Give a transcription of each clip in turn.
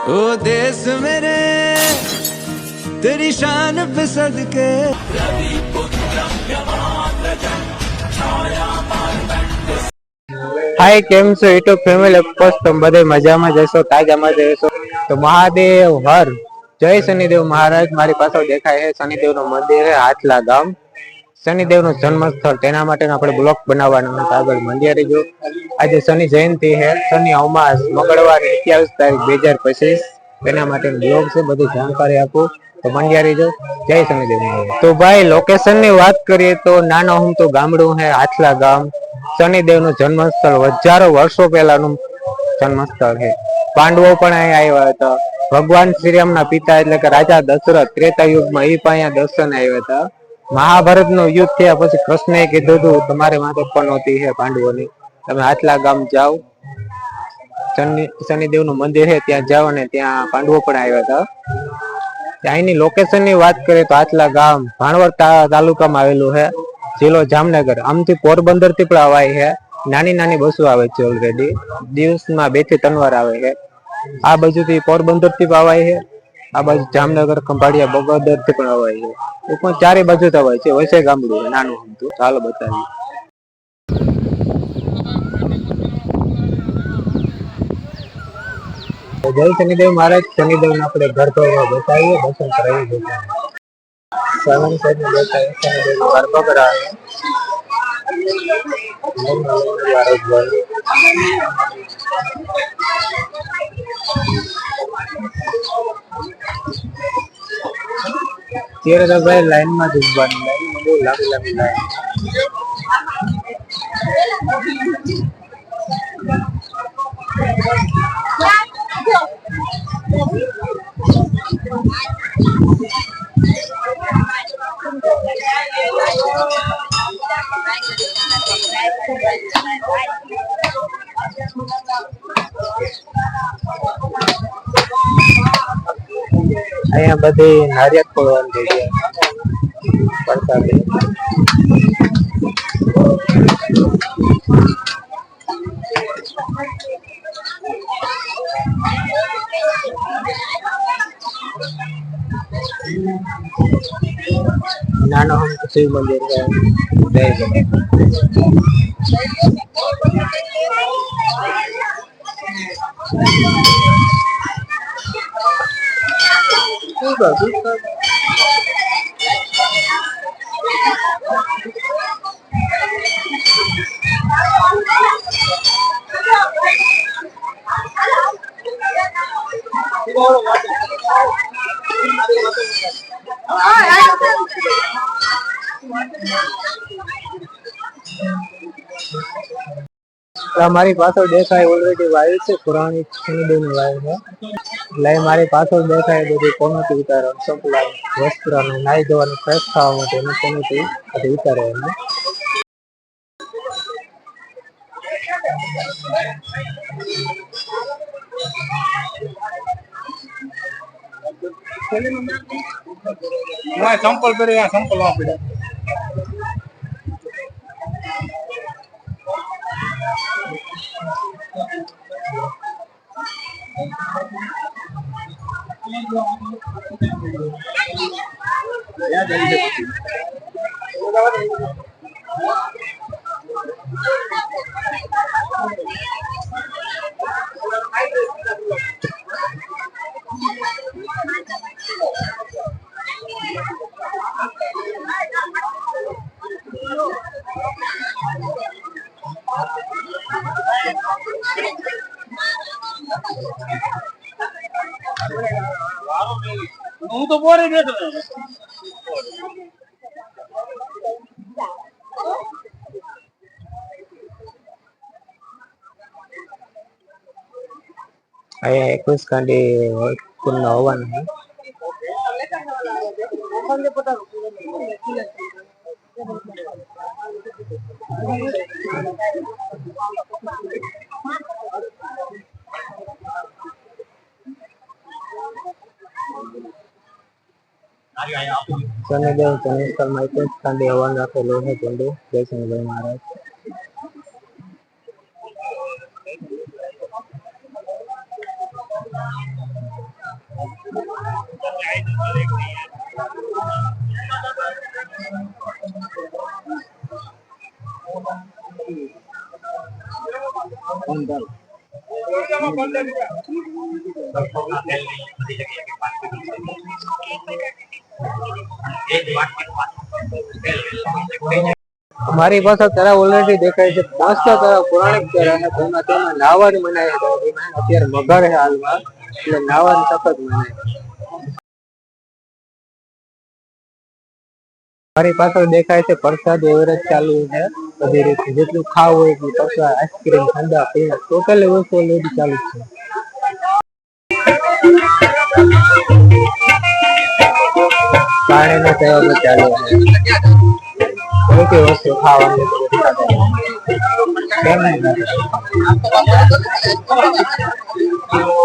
ओ देश मेरे तेरी शान पे सदके હાય કેમ છો યુટ્યુબ ફેમિલી ઓફકોર્સ તમે બધે મજામાં જશો તાજામાં જશો તો મહાદેવ હર જય શનિદેવ મહારાજ મારી પાછળ દેખાય છે શનિદેવ નું મંદિર છે હાથલા ગામ શનિદેવનું જન્મ સ્થળ તેના માટે આપણે બ્લોક બનાવવાનો હતો આગળ મંડિયારી જો. આજે શનિ જયંતિ છે. શનિ અમાસ, મંગળવાર, અઠ્યાવીસ તારીખ, બે હજાર પચીસ. તેના માટે બ્લોગ છે. બધી જાણકારી આપું. તો મંડિયારી જો. જય શનિદેવ તો ભાઈ લોકેશનની વાત કરીએ તો નાનો હું તો ગામડું હે આથલા ગામ. શનિદેવનું જન્મસ્થળ હજારો વર્ષો પહેલાનું જન્મસ્થળ છે. પાંડવો પણ અહીં આવ્યા હતા. ભગવાન શ્રીરામ ના પિતા એટલે કે રાજા દશરથ ત્રેતા યુગમાં એ પણ અહીંયા દર્શન આવ્યા હતા. મહાભારતનું યુદ્ધ થયા પછી કૃષ્ણએ કીધું હતું, તમારે માથે પનોતી છે પાંડવોની. તમે આટલા ગામ જાઓ. શનિ શનિદેવનું મંદિર છે ત્યાં જાઓ અને ત્યાં પાંડવો પણ આવ્યા હતા. અહીંની લોકેશનની વાત કરીએ તો આટલા ગામ ભાણવડ તાલુકામાં આવેલું છે જિલ્લો જામનગર. આમથી પોરબંદરથી પણ અવાય છે નાની નાની બસો આવે છે ઓલરેડી દિવસમાં બેથી ત્રણ વાર આવે છે આ બાજુથી પોરબંદરથી પણ અવાય છે આ બાજુ જામનગર, ખંભાળિયા, બગોદરથી પણ અવાય છે. એ પણ ચારે બાજુ થી અવાય છે. વૈસે ગામડું નાનું હતું ચાલો બતાવીએ. જય શનિદેવ મહારાજ. શનિદેવ આપણે ઘર પર બતાવીએ. દર્શન કરાવીએ સેવન સાહેબ ને બતાવીએ. શનિદેવ ઘર બગડાવે. ત્યારે તો ભાઈ લાઈન માં જ ઉભવાની લાઈન બહુ લાંબી લાંબી લાઈન અહીંયા બધી નારિયેળ ખોલવાની જગ્યા પ્રસાદી નાનો હમ તો શિવ મંદિર છે જય મારી પાછળ દેખાય ઓલરેડી વાયુ છે પુરાણી શનિદેવની વાયુ છે. એટલે મારી પાછળ દેખાય બધી કોનોટી ઉતારે સંપલા વસ્ત્ર નાઈ ધોવાનું ફ્રેશ થવા માટે એની બધી ઉતારે એમને. நான் சம்பல் பேர் என் சம்பல் வாப்பிட Yeah, હું તો બોરે બેઠો અહીંયા એકવીસ કાંડી પૂર્ણ હોવાનું છે શનિદેવ શનિશ્વરમાં એકવીસ કાંડી હવન રાખેલું છે ચંડુ જય શનિદેવ મહારાજ મારી પાસે તળાવ ઓલરેડી દેખાય છે. મસ્ત તળાવ પૌરાણિક તળાવ અને તેમાં તેમાં નાવાનું મનાય છે. અત્યારે છે હાલમાં. એટલે નાવાનું સખત મનાય મારી પાછળ દેખાય છે. પ્રસાદ એવરેજ ચાલુ છે. બધી રીતે જેટલું ખાવું હોય એટલું પ્રસાદ આઈસ્ક્રીમ ઠંડા પીણા ટોટલ વસ્તુ ઓલરેડી ચાલુ છે. પાણીનો સેવા પણ ચાલુ છે. વસ્તુ ખાવાની?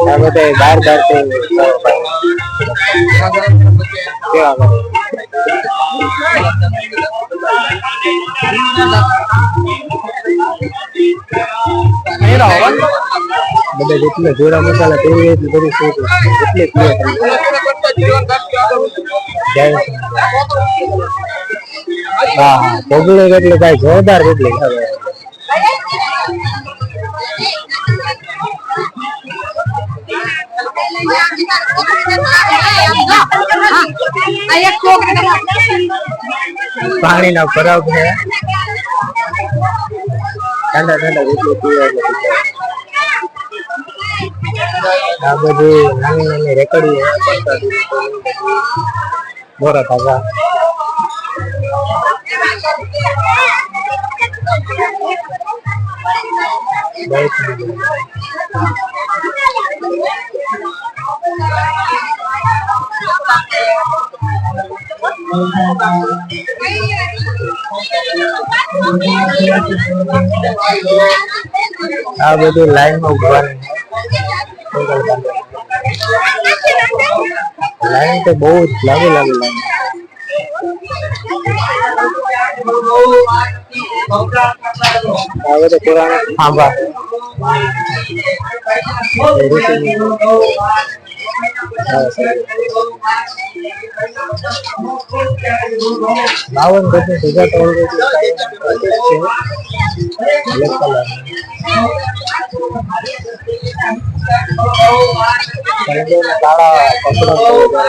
આ બધા બાર બાર કેવા બધા જેટલા જોરા મસાલા તેવી રીતે બધી સૂટ એટલે શ્રી હા હા પબ્લિક એટલે ભાઈ જોરદાર પબ્લિક હવે પાણીના ભરાવ છે ઠંડા ઠંડા આ બધી નાની નાની રેકડી બોરા થાકા આ બધું લાઈનમાં ઉભા લાઈન તો બહુ જ લાગી લાગી લાઈન. આ તો પુરાણા હા, બાવન ગજની સજા તો already છે બ્લેક કલર કાળા કપડા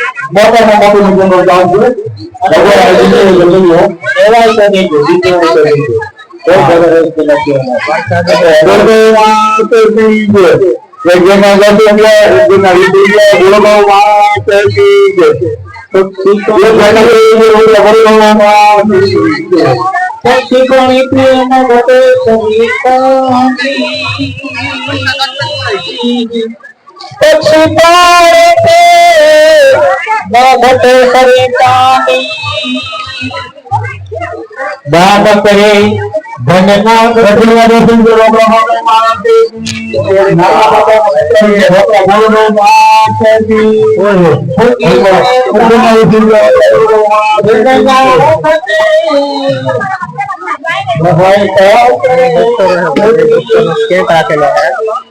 motor mau ini itu Thank you. छिपाते बाबत हरितानी बाबत रे धनना गढ़िया रे सिंह रोग रोग माते भगवान का के पास है।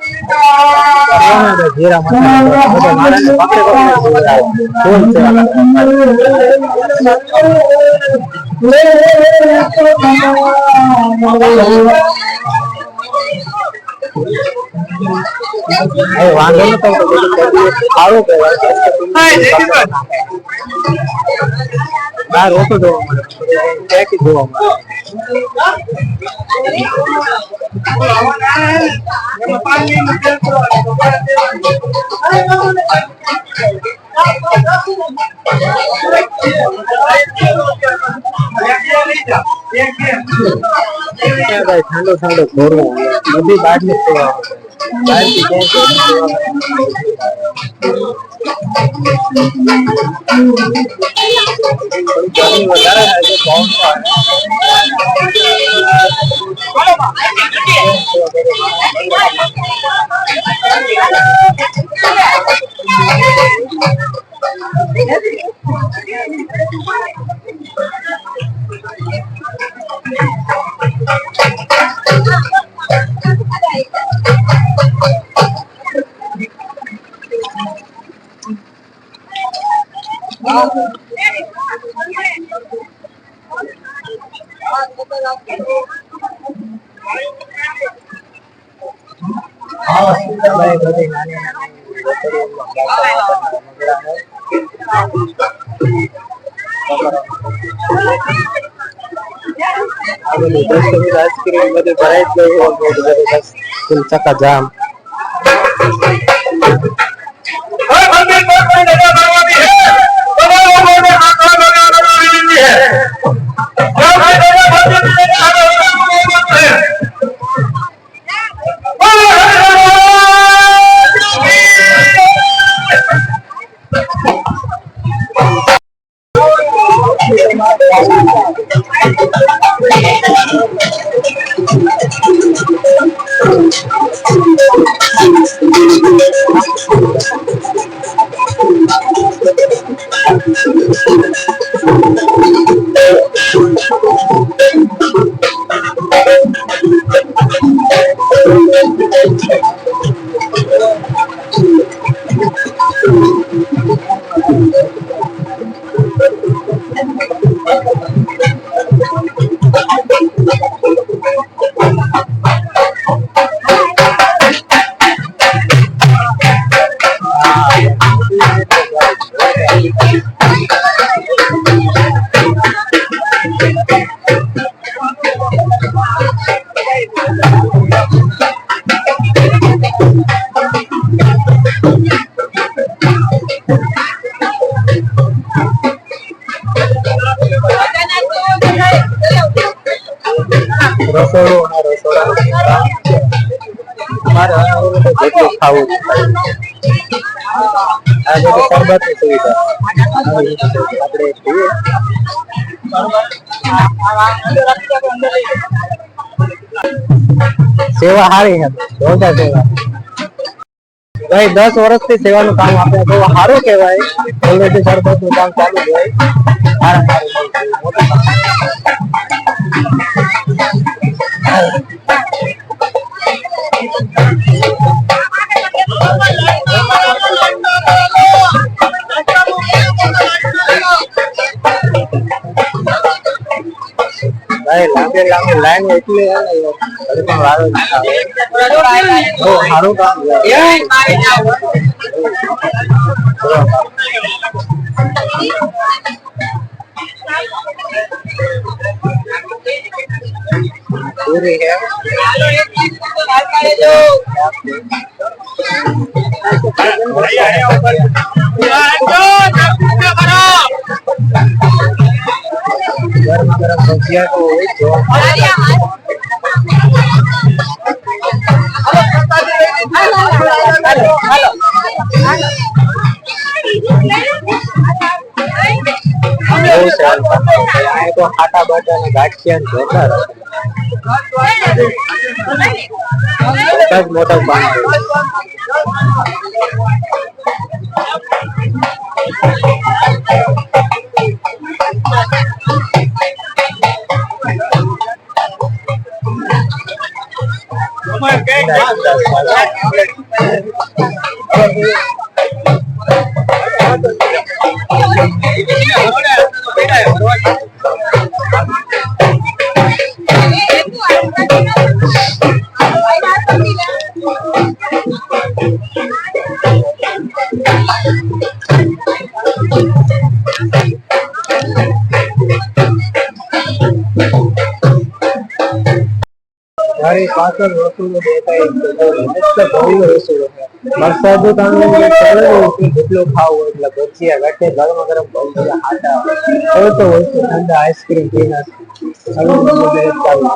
વાંધો નતો તો બધું કરી સારું કહેવાય બહાર ઓછું જોવા મળે ત્યાંથી જોવા મળે ત્યાં ભાઈ ઠંડો ઠંડો ઘોરો બધી બહારની જ 来几天就是说嗯好的好的好的好的好好的好 puncak tajam Hai bandit, bandit, bandit, bandit, bandit, bandit, bandit, અમારે હવે તો જેટલું ખાવું છે. આ બધું શરબતની સુવિધા આવી રીતે આપણે પીએ. સેવા સારી છે જોરદાર સેવા ભાઈ દસ વર્ષથી સેવાનું કામ આપે બહુ સારું કહેવાય ઓલરેડી શરબત નું કામ ચાલુ જ હોય સારા સારું đây làm bên làm bên lái người kia này để con lái rồi ô hà đúng không? Dạ. Rồi. પૂરી છે ગરમા ગરમ ભજીયા તો હોય જ જોવા. બહુ સહેલ કામ અહીંયા તો આટા બાટા ને ગાંઠિયા ને જોતા મોટા મોટા કામ મારી પાછળ રસોડો દેખાય રસોડો છે. વરસાદનું ટાણું ચાલે ને કે જેટલું ખાવું એટલે ભજીયા ગાંઠે ગરમા ગરમ ભજીયા આટા હવે તો હોય છે ઠંડા આઈસ્ક્રીમ પીના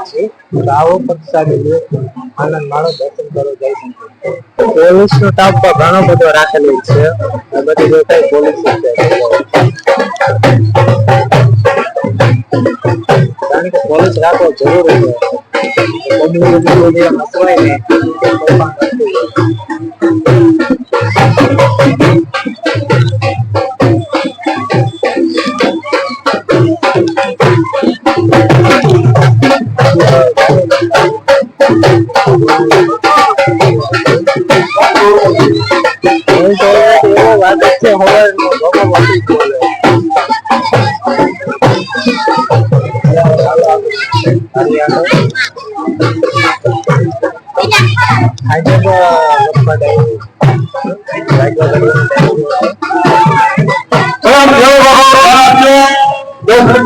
છે. આવો પ્રસાદી આનંદ માણો દર્શન કરો, જાય પોલીસ નો સ્ટાફ ઘણો બધો રાખેલો છે. બધી ಕಾಲೇಜ್ ಹಾಕೋ ಜರೂರು ಇದೆ ಒಂದು ಓದಿ ಹಸುವ ಇದೆ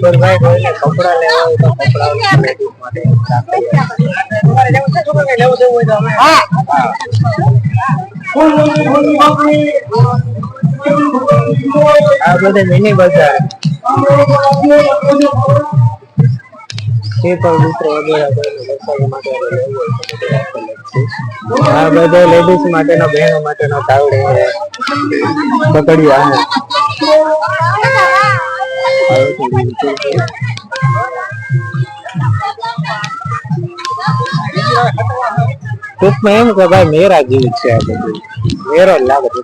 આ. છે. છે. કપડાં લેવા હોય તો કપડાં માટે. આ મિની માટે લેવું હોય તો જ છે. આ બધો લેડીઝ માટેનો બહેનો માટેનો તાવડે પકડ્યું છે છે. ટૂંકમાં એમ કે ભાઈ મેરા જેવું છે આ બધું મેરો જ લાગે છે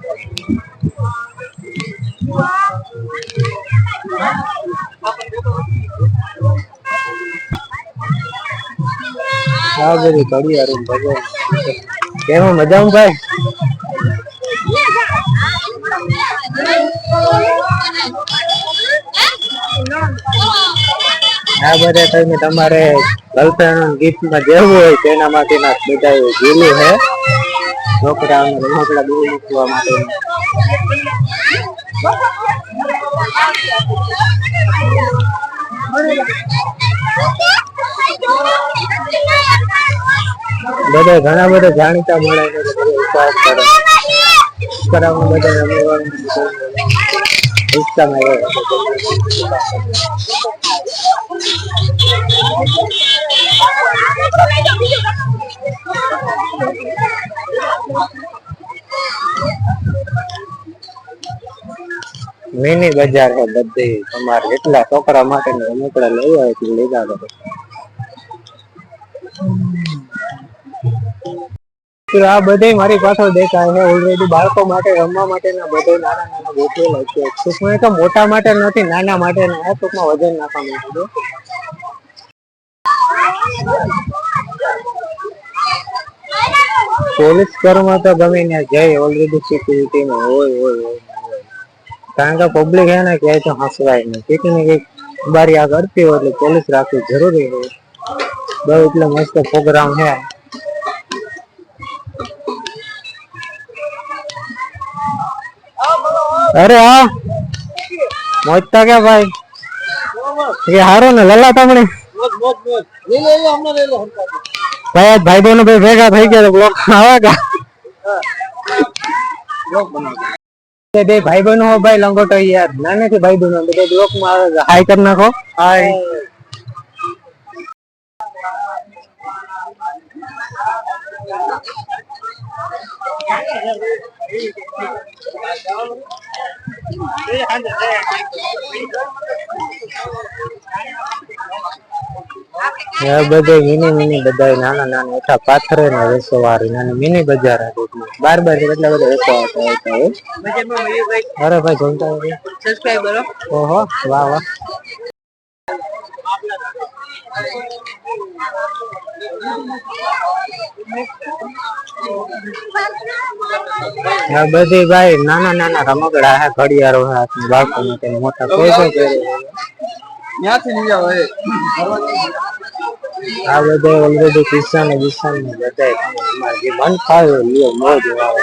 આ બધી ઘડિયાળો ને ભગવાન કેવું મજામાં ભાઈ આ બધા તમે તમારે ગર્લફ્રેન્ડ ગિફ્ટમાં દેવું હોય તેના માટેના બધા ગીલું છે છોકરાઓને રમકડા દૂર મૂકવા માટે બધા ઘણા બધા જાણીતા મળે છે તો બધા વિશ્વાસ કરે છોકરાઓને બધા રમવાનું રિક્ષામાં એવા મિની બજાર છે બધી. તમારે એટલા છોકરા માટે રમકડા લેવા હોય એટલે લીધા કરો તો આ બધે મારી પાછળ દેખાય છે. ઓલરેડી બાળકો માટે, રમવા માટેના બધે નાના નાના ગોઠવેલા છે. ટૂંકમાં એ તો મોટા માટે નથી, નાના માટે ના ટૂંકમાં વજન નાખવા છે. પોલીસ કર્મ તો ગમે ને જાય ઓલરેડી સિક્યુરિટીમાં હોય હોય હોય. કારણ કે પબ્લિક હે ને ક્યાંય તો હસવાય નહીં. કંઈક ને કંઈક બારી આ કરતી હોય એટલે પોલીસ રાખવી જરૂરી હોય. બહુ એટલે મસ્ત પ્રોગ્રામ છે. અરે હા મોજતા કે ભાઈ એ હારો ને લલા તમને ભાઈ આજ ભાઈ બહેનો ભાઈ ભેગા થઈ ગયા બ્લોક આવે કા તે બે ભાઈ બહેનો હો ભાઈ લંગોટો યાર નાનેથી ભાઈ બહેનો બધા બ્લોક માં આવે છે હાઈ કરી નાખો હાય આ બધે મિની મિની બધા નાના નાના એઠા પાથરે ને રેસો વાળી નાની મિની બજાર બાર બાર એટલા બધા રેસો આવતા એ. અરે ભાઈ જમતા ઓહો વાહ વાહ. બધી ભાઈ નાના નાના રમકડા હે ઘડિયાળો હે હાથમાં બાળકો માટે મોટા કોઈ કોઈ ત્યાંથી લઈ આવો આ બધે ઓલરેડી કિસ્સા ને કિસ્સા ને બધા મન ફાવે લ્યો મોજ આવે.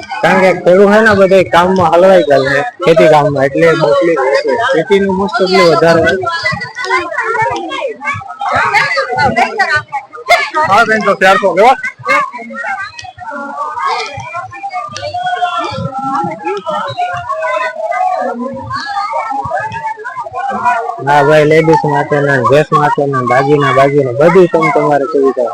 કારણ કે પેલું છે ને બધા કામમાં હલવાઈ ગયેલ છે ખેતી કામમાં એટલે પબ્લિક ઓછી ખેતી નું મોસ્ટ ઓફલી વધારે હોય. હા બેન તો ચારસો લેવા હા ભાઈ લેડીઝ માટે ના ડ્રેસ માટે ના દાગીના બાગીના બધી તમે તમારે સુવિધા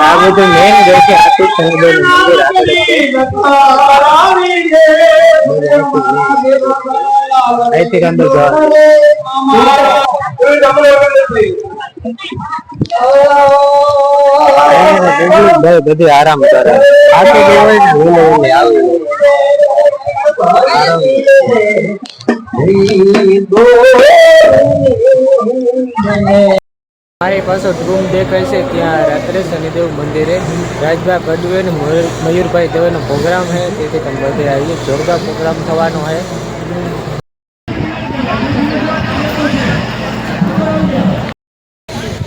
આ બધું છે આર્થિક સમુદાય મંદિર અહીંથી અંદર બધું આરામ કરે. આ તો હોય ને. આવે મારી પાસે રૂમ દેખાય છે ત્યાં રાત્રે શનિદેવ મંદિરે રાજભાઈ કડવે અને મયુર- મયુરભાઈ દવેનો પ્રોગ્રામ છે તેથી તમે બધે આવીએ જોરદાર પ્રોગ્રામ થવાનો છે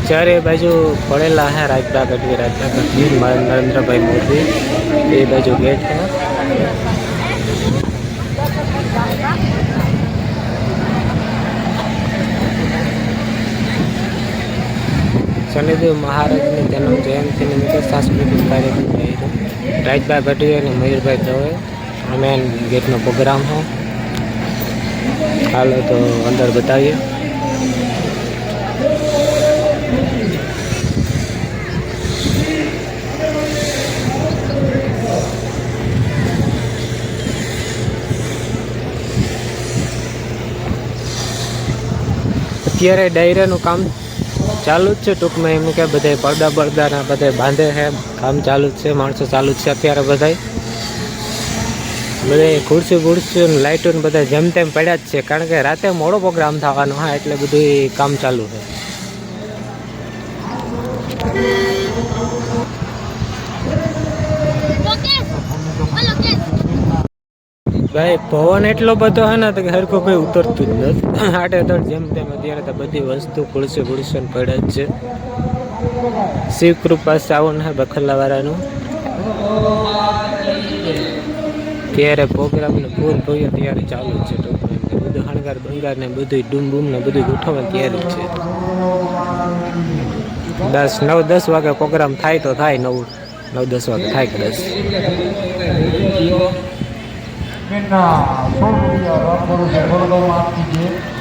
ચારે બાજુ પડેલા છે રાજભા ગઢવી રાજભા ગઢવી નરેન્દ્રભાઈ મોદી એ બાજુ ગેટ છે શનિદેવ મહારાજની જન્મ જયંતિ નિમિત્તે સાંસ્કૃતિક કાર્યક્રમ રહ્યો રાજભાઈ ગઢવી અને મયુરભાઈ દવે અમે ગેટનો પ્રોગ્રામ હો હાલો તો અંદર બતાવીએ. અત્યારે ડાયરાનું કામ ચાલુ જ છે ટૂંકમાં એમ કે બધા પડદા બળદા ને બધા બાંધે છે. કામ ચાલુ જ છે, માણસો ચાલુ જ છે અત્યારે બધા બધે ખુરશી બુરશી ને લાઇટો બધા જેમ તેમ પડ્યા જ છે. કારણ કે રાતે મોડો પ્રોગ્રામ થવાનો હા, એટલે બધું કામ ચાલુ છે. ભાઈ, પવન એટલો બધો હે ને તો હરકો કોઈ ઉતરતું જ નથી. આટે તડ જેમ તેમ અત્યારે તો બધી વસ્તુ ખુલશે ખુલશે ને પડે જ છે. શિવ કૃપા સાવન હે બખલ્લાવાળાનું ત્યારે પ્રોગ્રામ ને ફૂલ ભવ્ય ત્યારે ચાલુ છે ટૂંકમાં. બધું હણગાર, બંગાર ને બધું ડૂમ બૂમ ને બધું ગોઠવવા ત્યારે છે. દસ, નવ, દસ વાગે પ્રોગ્રામ થાય તો થાય, નવ નવ, દસ વાગે થાય કદાચ. બેનના સો રૂપિયા રાખવાનું છે થોડો આપી કીજીએ